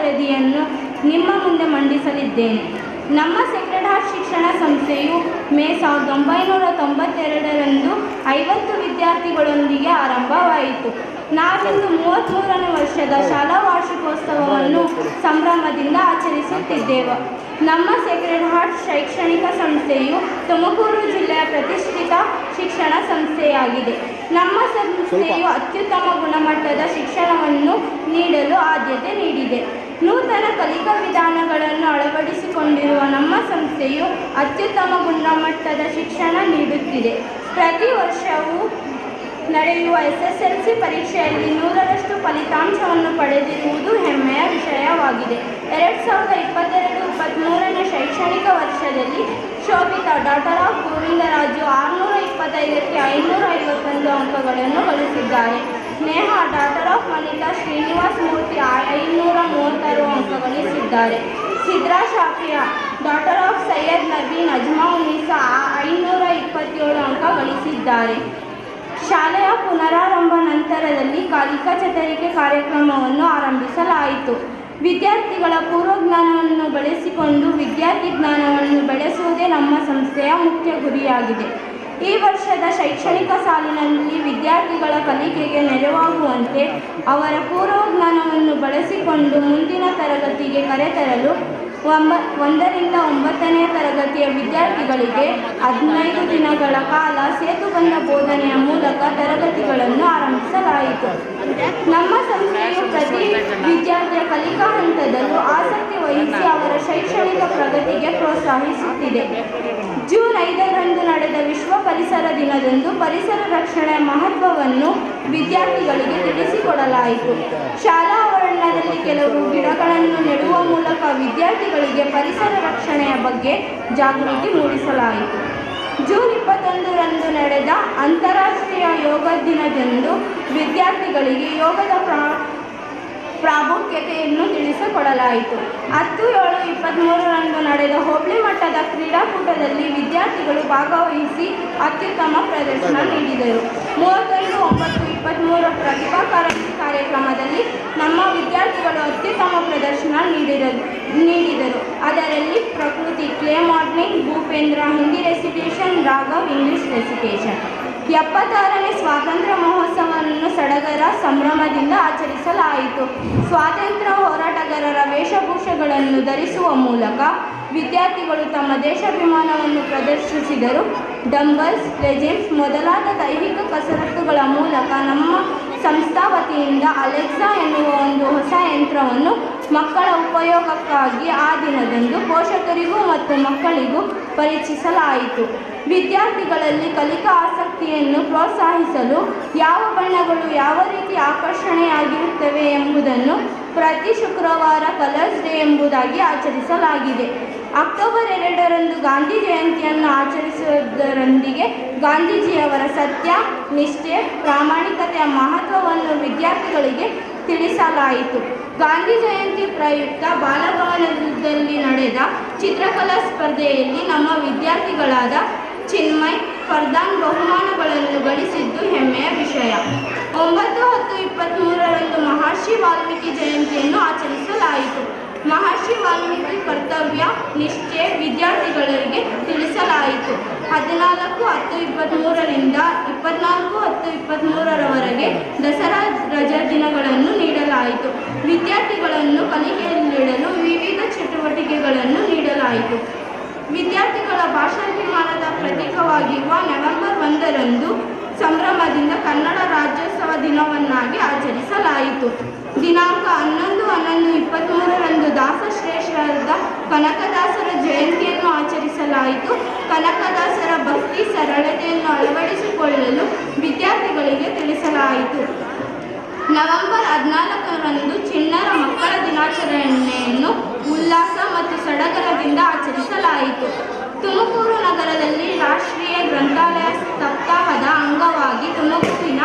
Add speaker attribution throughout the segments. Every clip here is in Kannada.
Speaker 1: ವರದಿಯನ್ನು ನಿಮ್ಮ ಮುಂದೆ ಮಂಡಿಸಲಿದ್ದೇನೆ. ನಮ್ಮ ಸೆಕ್ರೆಡ್ ಹಾರ್ಟ್ ಶಿಕ್ಷಣ ಸಂಸ್ಥೆಯು ಮೇ ಸಾವಿರದ ಒಂಬೈನೂರ ತೊಂಬತ್ತೆರಡರಂದು ಐವತ್ತು ವಿದ್ಯಾರ್ಥಿಗಳೊಂದಿಗೆ ಆರಂಭವಾಯಿತು. ನಾವಿಂದು ಮೂವತ್ತ್ಮೂರನೇ ವರ್ಷದ ಶಾಲಾ ವಾರ್ಷಿಕೋತ್ಸವವನ್ನು ಸಂಭ್ರಮದಿಂದ ಆಚರಿಸುತ್ತಿದ್ದೇವೆ. ನಮ್ಮ ಸೆಕ್ರೆಡ್ ಹಾರ್ಟ್ ಶೈಕ್ಷಣಿಕ ಸಂಸ್ಥೆಯು ತುಮಕೂರು ಜಿಲ್ಲೆಯ ಸಂಸ್ಥೆಯಾಗಿದೆ ನಮ್ಮ ಸಂಸ್ಥೆಯು ಅತ್ಯುತ್ತಮ ಗುಣಮಟ್ಟದ ಶಿಕ್ಷಣವನ್ನು ನೀಡಲು ಆದ್ಯತೆ ನೀಡಿದೆ. ನೂತನ ಕಲಿಕಾ ವಿಧಾನಗಳನ್ನು ಅಳವಡಿಸಿಕೊಂಡಿರುವ ನಮ್ಮ ಸಂಸ್ಥೆಯು ಅತ್ಯುತ್ತಮ ಗುಣಮಟ್ಟದ ಶಿಕ್ಷಣ ನೀಡುತ್ತಿದೆ. ಪ್ರತಿ ವರ್ಷವೂ ನಡೆಯುವ ಎಸ್ ಎಸ್ ಎಲ್ ಸಿ ಪರೀಕ್ಷೆಯಲ್ಲಿ ನೂರರಷ್ಟು ಫಲಿತಾಂಶವನ್ನು ಪಡೆದಿರುವುದು ಹೆಮ್ಮೆಯ ವಿಷಯವಾಗಿದೆ. ಎರಡು ಸಾವಿರದ ಇಪ್ಪತ್ತೆರಡು ಇಪ್ಪತ್ತ್ಮೂರನೇ ಶೈಕ್ಷಣಿಕ ವರ್ಷದಲ್ಲಿ ಶೋಭಿತಾ ಡಾಟರ್ ಆಫ್ ಗೋವಿಂದರಾಜು ಆರುನೂರ ಇಪ್ಪತ್ತೈದಕ್ಕೆ ಐನೂರ ಅಂಕಗಳನ್ನು ಗಳಿಸಿದ್ದಾರೆ ನೇಹಾ ಡಾಟರ್ ಆಫ್ ವನಿತಾ ಶ್ರೀನಿವಾಸ್ ಮೂರ್ತಿ ಐನೂರ ಮೂವತ್ತಾರು ಅಂಕ ಗಳಿಸಿದ್ದಾರೆ ಸಿದ್ರಾ ಶಾಫಿಯಾ ಡಾಟರ್ ಆಫ್ ಸೈಯದ್ ನಬೀನ್ ಅಜ್ಮಾ ಉನ್ನೀಸಾ ಐನೂರ ಇಪ್ಪತ್ತೇಳು ಅಂಕ ಗಳಿಸಿದ್ದಾರೆ. ಶಾಲೆಯ ಪುನರಾರಂಭ ನಂತರದಲ್ಲಿ ಕಲಿಕಾ ಚಟರಿಕೆ ಕಾರ್ಯಕ್ರಮವನ್ನು ಆರಂಭಿಸಲಾಯಿತು. ವಿದ್ಯಾರ್ಥಿಗಳ ಪೂರ್ವಜ್ಞಾನವನ್ನು ಬಳಸಿಕೊಂಡು ವಿದ್ಯಾರ್ಥಿ ಜ್ಞಾನವನ್ನು ಬೆಳೆಸುವುದೇ ನಮ್ಮ ಸಂಸ್ಥೆಯ ಮುಖ್ಯ ಗುರಿಯಾಗಿದೆ. ಈ ವರ್ಷದ ಶೈಕ್ಷಣಿಕ ಸಾಲಿನಲ್ಲಿ ವಿದ್ಯಾರ್ಥಿಗಳ ಕಲಿಕೆಗೆ ನೆರವಾಗುವಂತೆ ಅವರ ಪೂರ್ವಜ್ಞಾನವನ್ನು ಬಳಸಿಕೊಂಡು ಮುಂದಿನ ತರಗತಿಗೆ ಕರೆತರಲು ಒಂಬ, ಒಂದರಿಂದ ಒಂಬತ್ತನೇ ತರಗತಿಯ ವಿದ್ಯಾರ್ಥಿಗಳಿಗೆ ಹದಿನೈದು ದಿನಗಳ ಕಾಲ ಸೇತುಬಂಧ ಬೋಧನೆಯ ಮೂಲಕ ತರಗತಿಗಳನ್ನು ಆರಂಭಿಸಲಾಯಿತು. ನಮ್ಮ ಸಂಸ್ಥೆಯು ಪ್ರತಿ ವಿದ್ಯಾರ್ಥಿಯ ಕಲಿಕಾ ಹಂತದಲ್ಲೂ ಆಸಕ್ತಿ ವಹಿಸಿ ಅವರ ಶೈಕ್ಷಣಿಕ ಪ್ರಗತಿಗೆ ಪ್ರೋತ್ಸಾಹಿಸುತ್ತಿದೆ. ಜೂನ್ ಐದರಂದು ನಡೆದ ದಿನದಂದು ಪರಿಸರ ರಕ್ಷಣೆಯ ಮಹತ್ವವನ್ನು ವಿದ್ಯಾರ್ಥಿಗಳಿಗೆ ತಿಳಿಸಿಕೊಡಲಾಯಿತು. ಶಾಲಾ ಆವರಣದಲ್ಲಿ ಕೆಲವು ಗಿಡಗಳನ್ನು ನೆಡುವ ಮೂಲಕ ವಿದ್ಯಾರ್ಥಿಗಳಿಗೆ ಪರಿಸರ ರಕ್ಷಣೆಯ ಬಗ್ಗೆ ಜಾಗೃತಿ ಮೂಡಿಸಲಾಯಿತು. ಜೂನ್ ಇಪ್ಪತ್ತೊಂದರಂದು ನಡೆದ ಅಂತಾರಾಷ್ಟ್ರೀಯ ಯೋಗ ದಿನದಂದು ವಿದ್ಯಾರ್ಥಿಗಳಿಗೆ ಯೋಗದ ಪ್ರಾ ಪ್ರಾಮುಖ್ಯತೆಯನ್ನು ತಿಳಿಸಿಕೊಡಲಾಯಿತು. ಹತ್ತು ಏಳು ಇಪ್ಪತ್ತ್ಮೂರರಂದು ನಡೆದ ಹೋಬಳಿ ಮಟ್ಟದ ಕ್ರೀಡಾಕೂಟದಲ್ಲಿ ವಿದ್ಯಾರ್ಥಿಗಳು ಭಾಗವಹಿಸಿ ಅತ್ಯುತ್ತಮ ಪ್ರದರ್ಶನ ನೀಡಿದರು. ಮೂವತ್ತೈದು ಒಂಬತ್ತು ಇಪ್ಪತ್ತ್ಮೂರ ಪ್ರತಿಭಾ ಕಾರಂಜಿ ಕಾರ್ಯಕ್ರಮದಲ್ಲಿ ನಮ್ಮ ವಿದ್ಯಾರ್ಥಿಗಳು ಅತ್ಯುತ್ತಮ ಪ್ರದರ್ಶನ ನೀಡಿದರು ನೀಡಿದರು. ಅದರಲ್ಲಿ Prakruthi clay modelling Bhupendra, Hindi recitation, Raghav English recitation ಎಪ್ಪತ್ತಾರನೇ ಸ್ವಾತಂತ್ರ್ಯ ಮಹೋತ್ಸವವನ್ನು ಸಡಗರ ಸಂಭ್ರಮದಿಂದ ಆಚರಿಸಲಾಯಿತು. ಸ್ವಾತಂತ್ರ್ಯ ಹೋರಾಟಗಾರರ ವೇಷಭೂಷಗಳನ್ನು ಧರಿಸುವ ಮೂಲಕ ವಿದ್ಯಾರ್ಥಿಗಳು ತಮ್ಮ ದೇಶಾಭಿಮಾನವನ್ನು ಪ್ರದರ್ಶಿಸಿದರು. ಡಂಬಲ್ಸ್, ಲೆಜೆಂಡ್ಸ್ ಮೊದಲಾದ ದೈಹಿಕ ಕಸರತ್ತುಗಳ ಮೂಲಕ ನಮ್ಮ ಸಂಸ್ಥಾ ವತಿಯಿಂದ ಅಲೆಕ್ಸಾ ಎನ್ನುವ ಒಂದು ಹೊಸ ಯಂತ್ರವನ್ನು ಮಕ್ಕಳ ಉಪಯೋಗಕ್ಕಾಗಿ ಆ ದಿನದಂದು ಪೋಷಕರಿಗೂ ಮತ್ತು ಮಕ್ಕಳಿಗೂ ಪರಿಚಯಿಸಲಾಯಿತು ವಿದ್ಯಾರ್ಥಿಗಳಲ್ಲಿ ಕಲಿಕಾ ಆಸಕ್ತಿಯನ್ನು ಪ್ರೋತ್ಸಾಹಿಸಲು ಯಾವ ಬಣ್ಣಗಳು ಯಾವ ರೀತಿ ಆಕರ್ಷಣೆಯಾಗಿರುತ್ತವೆ ಎಂಬುದನ್ನು ಪ್ರತಿ ಶುಕ್ರವಾರ ಕಲರ್ಸ್ ಡೇ ಎಂಬುದಾಗಿ ಆಚರಿಸಲಾಗಿದೆ. ಅಕ್ಟೋಬರ್ ಎರಡರಂದು ಗಾಂಧಿ ಜಯಂತಿಯನ್ನು ಆಚರಿಸುವುದರೊಂದಿಗೆ ಗಾಂಧೀಜಿಯವರ ಸತ್ಯ, ನಿಷ್ಠೆ, ಪ್ರಾಮಾಣಿಕತೆಯ ಮಹತ್ವವನ್ನು ವಿದ್ಯಾರ್ಥಿಗಳಿಗೆ ತಿಳಿಸಲಾಯಿತು. ಗಾಂಧಿ ಜಯಂತಿ ಪ್ರಯುಕ್ತ ಬಾಲಭವನದಲ್ಲಿ ನಡೆದ ಚಿತ್ರಕಲಾ ಸ್ಪರ್ಧೆಯಲ್ಲಿ ನಮ್ಮ ವಿದ್ಯಾರ್ಥಿಗಳಾದ ಚಿನ್ಮಯ್ ಫರ್ದಾನ್ ಬಹುಮಾನಗಳನ್ನು ಗಳಿಸಿದ್ದು ಹೆಮ್ಮೆಯ ವಿಷಯ. ಒಂಬತ್ತು ಹತ್ತು ಇಪ್ಪತ್ತ್ಮೂರರಂದು ಮಹರ್ಷಿ ವಾಲ್ಮೀಕಿ ಜಯಂತಿಯನ್ನು ಆಚರಿಸಲಾಯಿತು. ಮಹರ್ಷಿ ವಾಲ್ಮೀಕಿ ಕರ್ತವ್ಯ, ನಿಷ್ಠೆ ವಿದ್ಯಾರ್ಥಿಗಳಿಗೆ ತಿಳಿಸಲಾಯಿತು. ಹದಿನಾಲ್ಕು ಹತ್ತು ಇಪ್ಪತ್ತ್ಮೂರರಿಂದ ಇಪ್ಪತ್ನಾಲ್ಕು ಹತ್ತು ಇಪ್ಪತ್ತ್ಮೂರರವರೆಗೆ ದಸರಾ ರಜಾ ದಿನಗಳನ್ನು ನೀಡಲಾಯಿತು. ವಿದ್ಯಾರ್ಥಿಗಳನ್ನು ಕಲಿಕೆಯಲ್ಲಿಡಲು ವಿವಿಧ ಚಟುವಟಿಕೆಗಳನ್ನು ನೀಡಲಾಯಿತು. ವಿದ್ಯಾರ್ಥಿಗಳ ಭಾಷಾಭಿಮಾನದ ಪ್ರತೀಕವಾಗಿರುವ ನವೆಂಬರ್ ಒಂದರಂದು ಸಂಭ್ರಮದಿಂದ ಕನ್ನಡ ರಾಜ್ಯೋತ್ಸವ ದಿನವನ್ನಾಗಿ ಆಚರಿಸಲಾಯಿತು. ದಿನಾಂಕ ಹನ್ನೊಂದು ಹನ್ನೊಂದು ಇಪ್ಪತ್ತ್ಮೂರರಂದು ದಾಸಶ್ರೇಷ್ಠರದ ಕನಕದಾಸರ ಜಯಂತಿಯನ್ನು ಆಚರಿಸಲಾಯಿತು. ಕನಕದಾಸರ ಭಕ್ತಿ ಸರಳತೆಯನ್ನು ಅಳವಡಿಸಿಕೊಳ್ಳಲು ವಿದ್ಯಾರ್ಥಿಗಳಿಗೆ ತಿಳಿಸಲಾಯಿತು ನವೆಂಬರ್ ಹದಿನಾಲ್ಕರಂದು ಚಿಣ್ಣರ ಮಕ್ಕಳ ದಿನಾಚರಣೆಯನ್ನು ಉಲ್ಲಾಸ ಮತ್ತು ಸಡಗರದಿಂದ ಆಚರಿಸಲಾಯಿತು. ತುಮಕೂರು ನಗರದಲ್ಲಿ ರಾಷ್ಟ್ರೀಯ ಗ್ರಂಥಾಲಯ ಸಪ್ತಾಹದ ಅಂಗವಾಗಿ ತುಮಕೂರಿನ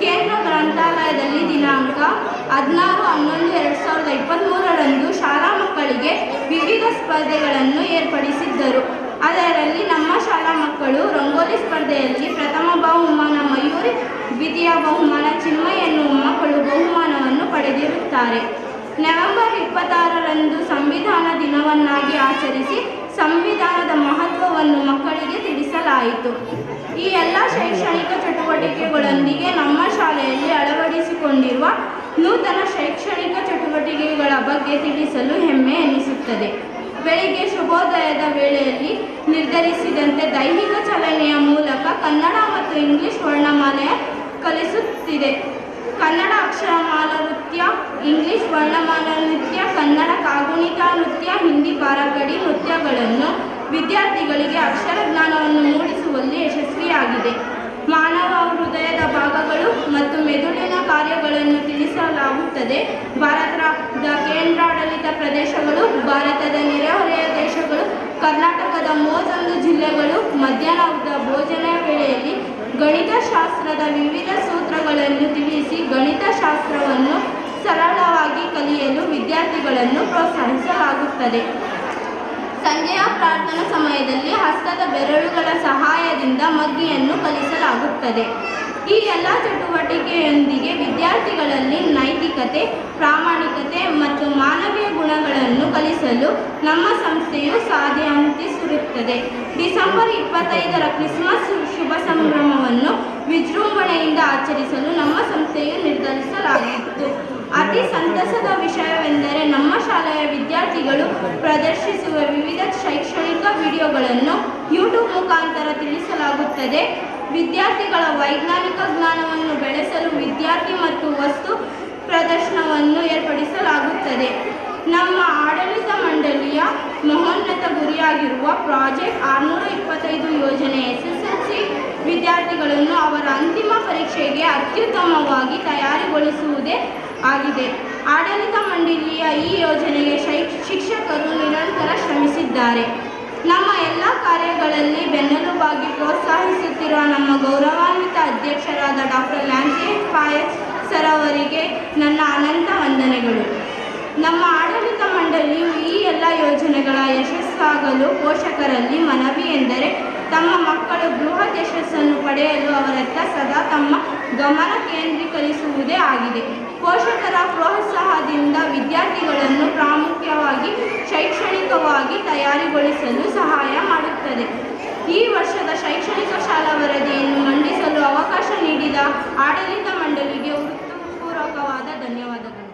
Speaker 1: ಕೇಂದ್ರ ಗ್ರಂಥಾಲಯದಲ್ಲಿ ದಿನಾಂಕ ಹದಿನಾರು ಹನ್ನೊಂದು ಎರಡು ಸಾವಿರದ ಇಪ್ಪತ್ತ್ಮೂರರಂದು ಶಾಲಾ ಮಕ್ಕಳಿಗೆ ವಿವಿಧ ಸ್ಪರ್ಧೆಗಳನ್ನು ಏರ್ಪಡಿಸಿದ್ದರು. ಅದರಲ್ಲಿ ನಮ್ಮ ಶಾಲಾ ಮಕ್ಕಳು ರಂಗೋಲಿ ಸ್ಪರ್ಧೆಯಲ್ಲಿ ಪ್ರಥಮ ಬಹುಮಾನ, ಮಯೂರಿ ದ್ವಿತೀಯ ಬಹುಮಾನ, ಚಿನ್ಮಯ್ ಎನ್ನುವ ಮಕ್ಕಳು ಬಹುಮಾನವನ್ನು ಪಡೆದಿರುತ್ತಾರೆ. ನವೆಂಬರ್ ಇಪ್ಪತ್ತಾರರಂದು ಸಂವಿಧಾನ ದಿನವನ್ನಾಗಿ ಆಚರಿಸಿ ಸಂವಿಧಾನದ ಮಹತ್ವವನ್ನು ಮಕ್ಕಳಿಗೆ ತಿಳಿಸಲಾಯಿತು. ಈ ಎಲ್ಲ ಶೈಕ್ಷಣಿಕ ಚಟುವಟಿಕೆಗಳೊಂದಿಗೆ ನಮ್ಮ ಶಾಲೆಯಲ್ಲಿ ಅಳವಡಿಸಿಕೊಂಡಿರುವ ನೂತನ ಶೈಕ್ಷಣಿಕ ಚಟುವಟಿಕೆಗಳ ಬಗ್ಗೆ ತಿಳಿಸಲು ಹೆಮ್ಮೆ ಎನಿಸುತ್ತದೆ. ಬೆಳಿಗ್ಗೆ ಶುಭೋದಯದ ವೇಳೆಯಲ್ಲಿ ನಿರ್ಧರಿಸಿದಂತೆ ದೈಹಿಕ ಚಲನೆಯ ಮೂಲಕ ಕನ್ನಡ ಮತ್ತು ಇಂಗ್ಲಿಷ್ ವರ್ಣಮಾಲೆಯ ಕಲಿಸುತ್ತಿದೆ. ಕನ್ನಡ ಅಕ್ಷರಮಾಲ ನೃತ್ಯ, ಇಂಗ್ಲಿಷ್ ವರ್ಣಮಾಲ ನೃತ್ಯ, ಕನ್ನಡ ಕಾಗುಣಿತ ನೃತ್ಯ, ಹಿಂದಿ ಬಾರಕಡಿ ನೃತ್ಯಗಳನ್ನು ವಿದ್ಯಾರ್ಥಿಗಳಿಗೆ ಅಕ್ಷರ ಜ್ಞಾನವನ್ನು ಮೂಡಿಸುವಲ್ಲಿ ಯಶಸ್ವಿಯಾಗಿದೆ. ಮಾನವ ಹೃದಯದ ಭಾಗಗಳು ಮತ್ತು ಮೆದುಳಿನ ಕಾರ್ಯಗಳನ್ನು ತಿಳಿಸಲಾಗುತ್ತದೆ. ಭಾರತದ ಕೇಂದ್ರಾಡಳಿತ ಪ್ರದೇಶಗಳು, ಭಾರತದ ನೆರೆಹೊರೆಯ ದೇಶಗಳು, ಕರ್ನಾಟಕದ ಮೂವತ್ತೊಂದು ಜಿಲ್ಲೆಗಳು ವೇಳೆಯಲ್ಲಿ ಗಣಿತಶಾಸ್ತ್ರದ ವಿವಿಧ ಸೂತ್ರಗಳನ್ನು ತಿಳಿಸಿ ಗಣಿತಶಾಸ್ತ್ರವನ್ನು ಸರಳವಾಗಿ ಕಲಿಯಲು ವಿದ್ಯಾರ್ಥಿಗಳನ್ನು ಪ್ರೋತ್ಸಾಹಿಸಲಾಗುತ್ತದೆ. ಸಂಜೆಯ ಪ್ರಾರ್ಥನಾ ಸಮಯದಲ್ಲಿ ಹಸ್ತದ ಬೆರಳುಗಳ ಸಹಾಯದಿಂದ ಮಗ್ಗಿಯನ್ನು ಕಲಿಸಲಾಗುತ್ತದೆ. ಈ ಎಲ್ಲ ಚಟುವಟಿಕೆಯೊಂದಿಗೆ ವಿದ್ಯಾರ್ಥಿಗಳಲ್ಲಿ ನೈತಿಕತೆ, ಪ್ರಾಮಾಣಿಕತೆ ಮತ್ತು ಮಾನವೀಯ ಗುಣಗಳನ್ನು ಕಲಿಸಲು ನಮ್ಮ ಸಂಸ್ಥೆಯು ಸಾಧ್ಯಂತಿಸಿರುತ್ತದೆ ಡಿಸೆಂಬರ್ ಇಪ್ಪತ್ತೈದರ ಕ್ರಿಸ್ಮಸ್ ಶುಭ ಸಂಭ್ರಮವನ್ನು ವಿಜೃಂಭಣೆಯಿಂದ ಆಚರಿಸಲು ನಮ್ಮ ಸಂಸ್ಥೆಯು ನಿರ್ಧರಿಸಲಾಗಿತ್ತು. ಅತಿ ಸಂತಸದ ವಿಷಯವೆಂದರೆ ನಮ್ಮ ಶಾಲೆಯ ವಿದ್ಯಾರ್ಥಿಗಳು ಪ್ರದರ್ಶಿಸುವ ವಿವಿಧ ಶೈಕ್ಷಣಿಕ ವಿಡಿಯೋಗಳನ್ನು ಯೂಟ್ಯೂಬ್ ಮುಖಾಂತರ ತಿಳಿಸಲಾಗುತ್ತದೆ. ವಿದ್ಯಾರ್ಥಿಗಳ ವೈಜ್ಞಾನಿಕ ಜ್ಞಾನವನ್ನು ಬೆಳೆಸಲು ವಿದ್ಯಾರ್ಥಿ ಮತ್ತು ವಸ್ತು ಪ್ರದರ್ಶನವನ್ನು ಏರ್ಪಡಿಸಲಾಗುತ್ತದೆ. ನಮ್ಮ ಆಡಳಿತ ಮಂಡಳಿಯ ಮಹೋನ್ನತ ಗುರಿಯಾಗಿರುವ ಪ್ರಾಜೆಕ್ಟ್ ಆರುನೂರ ಇಪ್ಪತ್ತೈದು ಯೋಜನೆ ಎಸ್ ಎಸ್ ಎಲ್ ಸಿ ವಿದ್ಯಾರ್ಥಿಗಳನ್ನು ಅವರ ಅಂತಿಮ ಪರೀಕ್ಷೆಗೆ ಅತ್ಯುತ್ತಮವಾಗಿ ತಯಾರಿಗೊಳಿಸುವುದೇ ಆಗಿದೆ. ಆಡಳಿತ ಮಂಡಳಿಯ ಈ ಯೋಜನೆಗೆ ಶಿಕ್ಷಕರು ನಿರಂತರ ಶ್ರಮಿಸಿದ್ದಾರೆ. ನಮ್ಮ ಎಲ್ಲ ಕಾರ್ಯಗಳಲ್ಲಿ ಬೆನ್ನೆಲುಬಾಗಿ ಪ್ರೋತ್ಸಾಹಿಸುತ್ತಿರುವ ನಮ್ಮ ಗೌರವಾನ್ವಿತ ಅಧ್ಯಕ್ಷರಾದ ಡಾಕ್ಟರ್ ಲ್ಯಾನ್ಸಿ ಪಾಯಸ್ ಸರ್ ಅವರಿಗೆ ನನ್ನ ಅನಂತ ವಂದನೆಗಳು. ನಮ್ಮ ಆಡಳಿತ ಮಂಡಳಿಯು ಈ ಎಲ್ಲ ಯೋಜನೆಗಳ ಯಶಸ್ಸಾಗಲು ಪೋಷಕರಲ್ಲಿ ಮನವಿ ಎಂದರೆ ತಮ್ಮ ಯಶಸ್ಸನ್ನು ಪಡೆಯಲು ಅವರತ್ತ ಸದಾ ತಮ್ಮ ಗಮನ ಕೇಂದ್ರೀಕರಿಸುವುದೇ ಆಗಿದೆ. ಪೋಷಕರ ಪ್ರೋತ್ಸಾಹದಿಂದ ವಿದ್ಯಾರ್ಥಿಗಳನ್ನು ಪ್ರಾಮುಖ್ಯವಾಗಿ, ಶೈಕ್ಷಣಿಕವಾಗಿ ತಯಾರಿಗೊಳಿಸಲು ಸಹಾಯ ಮಾಡುತ್ತದೆ. ಈ ವರ್ಷದ ಶೈಕ್ಷಣಿಕ ಶಾಲಾ ವರದಿಯನ್ನು ಮಂಡಿಸಲು ಅವಕಾಶ ನೀಡಿದ ಆಡಳಿತ ಮಂಡಳಿಗೆ ಹೃತ್ಪೂರ್ವಕವಾದ ಧನ್ಯವಾದಗಳು.